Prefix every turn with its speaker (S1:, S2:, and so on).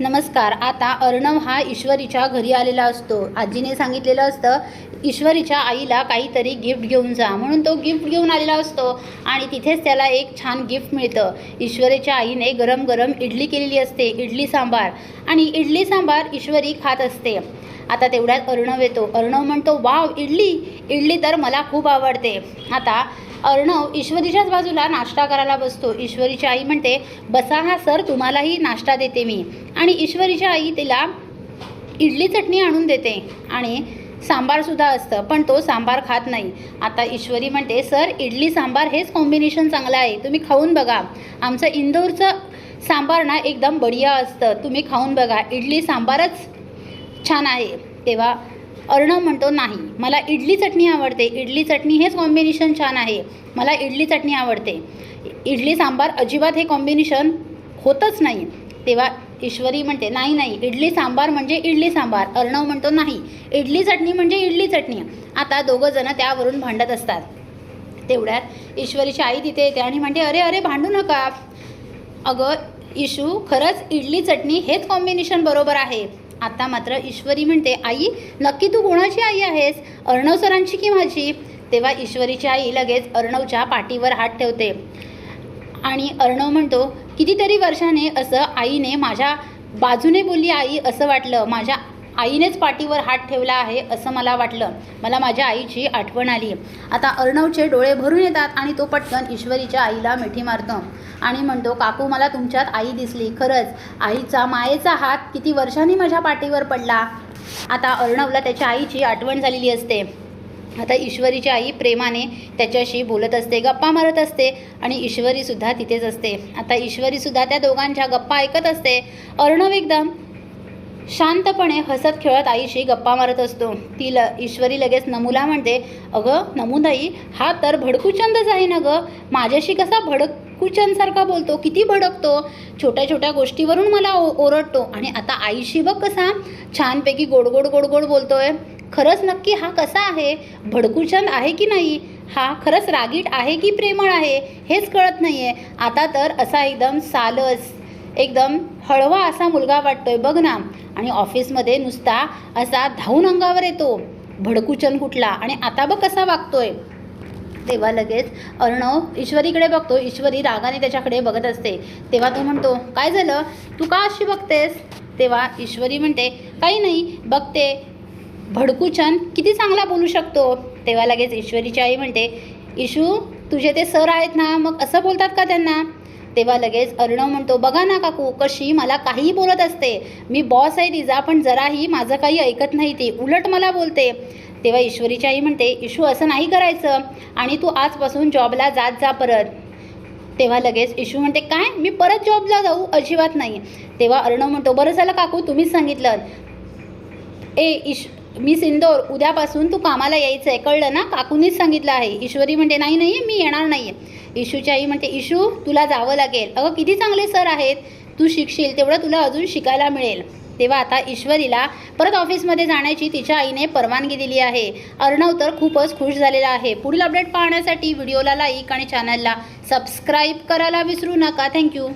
S1: नमस्कार. आता अर्णव हा ईश्वरीच्या घरी आलेला असतो. आजीने सांगितलेलं असतं ईश्वरीच्या आईला काहीतरी गिफ्ट घेऊन जा. म्हणून तो गिफ्ट घेऊन आलेला असतो आणि तिथेच त्याला एक छान गिफ्ट मिळतं. ईश्वरीच्या आईने गरम गरम इडली केलेली असते इडली सांबार. आणि इडली सांबार ईश्वरी खात असते. आता तेवढ्यात अर्णव येतो. अर्णव म्हणतो वाव इडली! इडली तर मला खूप आवडते. आता अर्णव ईश्वरीच्याच बाजूला नाश्ता करायला बसतो. ईश्वरीची आई म्हणते बसा हा सर तुम्हालाही नाश्ता देते मी. आणि ईश्वरीची आई तिला इडली चटणी आणून देते आणि सांबारसुद्धा असतं पण तो सांबार खात नाही. आता ईश्वरी म्हणते सर इडली सांबार हेच कॉम्बिनेशन चांगलं आहे. तुम्ही खाऊन बघा. आमचं इंदोरचं सांबार ना एकदम बढिया असतं. तुम्ही खाऊन बघा. इडली सांबारच छान आहे. तेव्हा अर्णव म्हणतो नाही. मला इडली चटणी आवडते. इडली चटणी हेच कॉम्बिनेशन छान आहे. मला इडली चटणी आवडते. इडली सांबार अजिबात हे कॉम्बिनेशन होतच नाही. तेव्हा ईश्वरी म्हणते नाही नाही. इडली सांबार म्हणजे इडली सांबार. अर्णव म्हणतो नाही. इडली चटणी म्हणजे इडली चटणी. आता दोघं जणं त्यावरून भांडत असतात. तेवढ्यात ईश्वरीची आई तिथे येते आणि म्हणते अरे अरे भांडू नका. अगं इशू खरंच इडली चटणी हेच कॉम्बिनेशन बरोबर आहे. आता मात्र ईश्वरी म्हणते आई नक्की तू कोणाची आई आहेस? अर्णव सरांची की माझी? तेव्हा ईश्वरीची आई लगेच अर्णवच्या पाठीवर हात ठेवते. आणि अर्णव म्हणतो कितीतरी वर्षाने असं आईने माझ्या बाजूने बोलली आई असं वाटलं. माझ्या आईनेच पाठीवर हात ठेवला आहे असं मला वाटलं. मला माझ्या आईची आठवण आली. आता अर्णवचे डोळे भरून येतात आणि तो पटकन ईश्वरीच्या आईला मिठी मारतो. आणि म्हणतो काकू मला तुमच्यात आई दिसली. खरंच आईचा मायेचा हात किती वर्षांनी माझ्या पाठीवर पडला? आता अर्णवला त्याच्या आईची आठवण झालेली असते. आता ईश्वरीची आई प्रेमाने त्याच्याशी बोलत असते गप्पा मारत असते आणि ईश्वरीसुद्धा तिथेच असते. आता ईश्वरीसुद्धा त्या दोघांच्या गप्पा ऐकत असते. अर्णव एकदम शांतपणे हसत खेळत आईशी गप्पा मारत असतो. ती ल ईश्वरी लगेच नमूला म्हणते अगं नमूदाई हा तर भडकूचंदच आहे ना गं माझ्याशी कसा भडकूचंदसारखा बोलतो? किती भडकतो? छोट्या छोट्या गोष्टीवरून मला ओ ओरडतो. आणि आता आईशी बघ कसा छानपैकी गोड गोड गोड गोड बोलतोय. खरंच नक्की हा कसा आहे? भडकूचंद आहे की नाही? हा खरंच रागीट आहे की प्रेमळ आहे? हेच कळत नाही आहे आता तर असा एकदम सालस एकदम हळवा असा मुलगा वाटतोय. बघ ना आणि ऑफिसमध्ये नुसता असा धावून अंगावर येतो. भडकुचन कुठला? आणि आता बघ कसा वागतोय. तेव्हा लगेच अर्णव ईश्वरीकडे बघतो. ईश्वरी रागाने त्याच्याकडे बघत असते. तेव्हा तो म्हणतो काय झालं? तू का अशी बघतेस? तेव्हा ईश्वरी म्हणते काही नाही बघते. भडकुचन किती चांगला बोलू शकतो. तेव्हा लगेच ईश्वरीची आई म्हणते इशू तुझे ते सर आहेत ना मग असं बोलतात का त्यांना? तेव्हा लगेच अर्णव म्हणतो बघा ना काकू कशी मला काहीही बोलत असते. मी बॉस आहे तिचा पण जराही माझं काही ऐकत नाही ती. उलट मला बोलते. तेव्हा ईश्वरीची आई म्हणते इशू असं नाही करायचं. आणि तू आजपासून जॉबला जात जा परत. तेव्हा लगेच इशू म्हणते काय? मी परत जॉबला जाऊ? अजिबात नाही. तेव्हा अर्णव म्हणतो बरं झालं काकू तुम्हीच सांगितलं. ए इश मी सिंदोर उद्यापासून तू कामाला यायचं आहे कळलं ना? काकूनीच सांगितलं आहे. ईश्वरी म्हणते नाही नाही मी येणार नाही आहे इशूची आई म्हणते इशू तुला जावं लागेल. अगं किती चांगले सर आहेत. तू शिकशील तेवढं तुला अजून शिकायला मिळेल. तेव्हा आता ईश्वरीला परत ऑफिसमध्ये जाण्याची तिच्या आईने परवानगी दिली आहे. अर्णव तर खूपच खुश झालेला आहे. पुढील अपडेट पाहण्यासाठी व्हिडिओला लाईक आणि चॅनलला सबस्क्राईब करायला विसरू नका. थँक्यू